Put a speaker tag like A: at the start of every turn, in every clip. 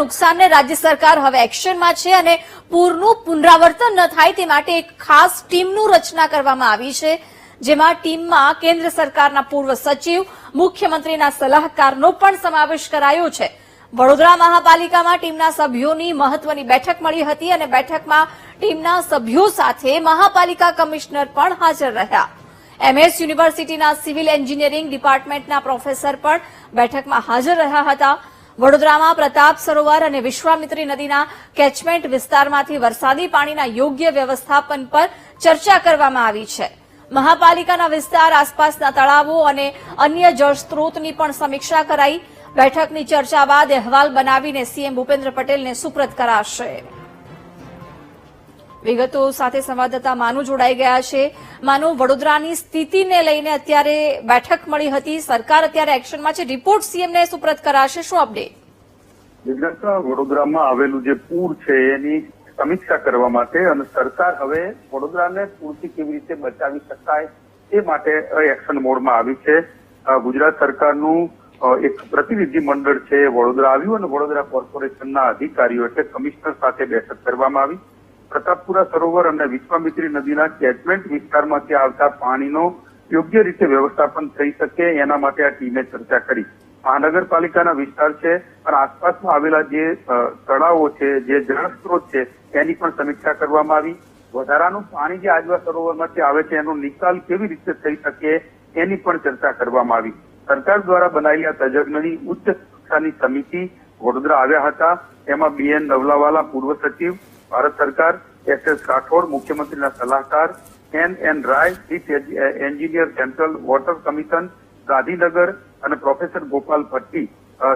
A: નુકસાનને રાજ્ય સરકાર હવે એક્શનમાં છે અને પૂરનું પુનરાવર્તન ન થાય તે માટે એક ખાસ ટીમનું રચના કરવામાં આવી છે, જેમાં ટીમમાં કેન્દ્ર સરકારના પૂર્વ સચિવ, મુખ્યમંત્રીના સલાહકારનો પણ સમાવેશ કરાયો છે. વડોદરા મહાપાલિકામાં ટીમના સભ્યોની મહત્વની બેઠક મળી હતી અને બેઠકમાં ટીમના સભ્યો સાથે મહાપાલિકા કમિશનર પણ હાજર રહ્યા. એમએસ યુનિવર્સિટીના સિવિલ એન્જિનિયરિંગ ડિપાર્ટમેન્ટના પ્રોફેસર પણ બેઠકમાં હાજર રહ્યા હતા. વડોદરામાં પ્રતાપ સરોવર અને વિશ્વામિત્રી નદીના કેચમેન્ટ વિસ્તારમાંથી વરસાદી પાણીના યોગ્ય વ્યવસ્થાપન પર ચર્ચા કરવામાં આવી છે. મહાપાલિકાના વિસ્તાર આસપાસના તળાવો અને અન્ય જળસ્ત્રોતની પણ સમીક્ષા કરાઈ. બેઠકની ચર્ચા બાદ અહેવાલ બનાવીને સીએમ ભૂપેન્દ્ર પટેલને સુપ્રત કરાશે. વિગતો સાથે સંવાદદાતા માનુ જોડાઈ ગયા છે. માનુ, વડોદરાની સ્થિતિને લઈને અત્યારે બેઠક મળી હતી. સરકાર અત્યારે એક્શનમાં છે. રિપોર્ટ સીએમને સુપ્રત કરાશે. શું અપડેટ?
B: વડોદરામાં આવેલું જે પૂર છે એની સમીક્ષા કરવા માટે અને સરકાર હવે વડોદરાને પૂરથી કેવી રીતે બચાવી શકાય એ માટે એક્શન મોડમાં આવી છે. ગુજરાત સરકારનું એક પ્રતિનિધિ મંડળ છે વડોદરા આવ્યું અને વડોદરા કોર્પોરેશનના અધિકારીઓ એટલે કમિશનર સાથે બેઠક કરવામાં આવી. પ્રતાપપુરા સરોવર અને વિશ્વામિત્રી નદીના કેચમેન્ટ વિસ્તારમાંથી આવતા પાણીનો યોગ્ય રીતે વ્યવસ્થાપન થઈ શકે એના માટે આ ટીમે ચર્ચા કરી. મહાનગરપાલિકાના વિસ્તાર છે અને આસપાસમાં આવેલા જે તળાવો છે, જે જળ સ્ત્રોત છે એની પણ સમીક્ષા કરવામાં આવી. વધારાનું પાણી જે આજવા સરોવરમાંથી આવે છે, એનો નિકાલ કેવી રીતે થઈ શકે એની પણ ચર્ચા કરવામાં આવી. સરકાર દ્વારા બનાવેલી આ તજજ્ઞની ઉચ્ચ કક્ષાની સમિતિ વડોદરા આવ્યા હતા. એમાં બીએન નવલાવાલા પૂર્વ સચિવ ભારત સરકાર, એસ એસ રાઠોડ, મુખ્યમંત્રીના સલાહકાર, N N Rai, chief engineer central water commission, Gandhinagar અને professor Gopal Bhatti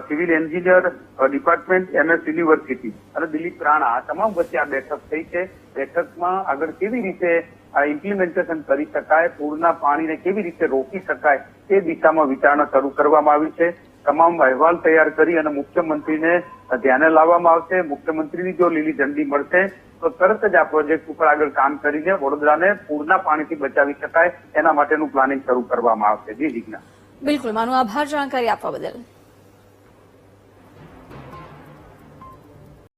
B: civil engineer department MS university અને દિલીપ રાણા. આ તમામ વચ્ચે આ બેઠક થઈ છે. બેઠકમાં આગળ કેવી રીતે આ ઇમ્પ્લિમેન્ટેશન કરી શકાય, પૂરના પાણીને કેવી રીતે રોકી શકાય, તે દિશામાં વિચારણા શરૂ કરવામાં આવી છે. તમામ અહેવાલ તૈયાર કરી અને મુખ્યમંત્રીને ધ્યાને લાવવામાં આવશે. મુખ્યમંત્રીની જો લીલી ઝંડી મળશે, તો તરત જ આ પ્રોજેક્ટ ઉપર આગળ કામ કરીને વડોદરાને પૂરના પાણીથી બચાવી શકાય. એના માટેનું પ્લાનિંગ શરૂ કરવામાં આવશે. જી જીજ્ઞા.
A: બિલકુલ. માનો આભાર જાણકારી આપવા બદલ.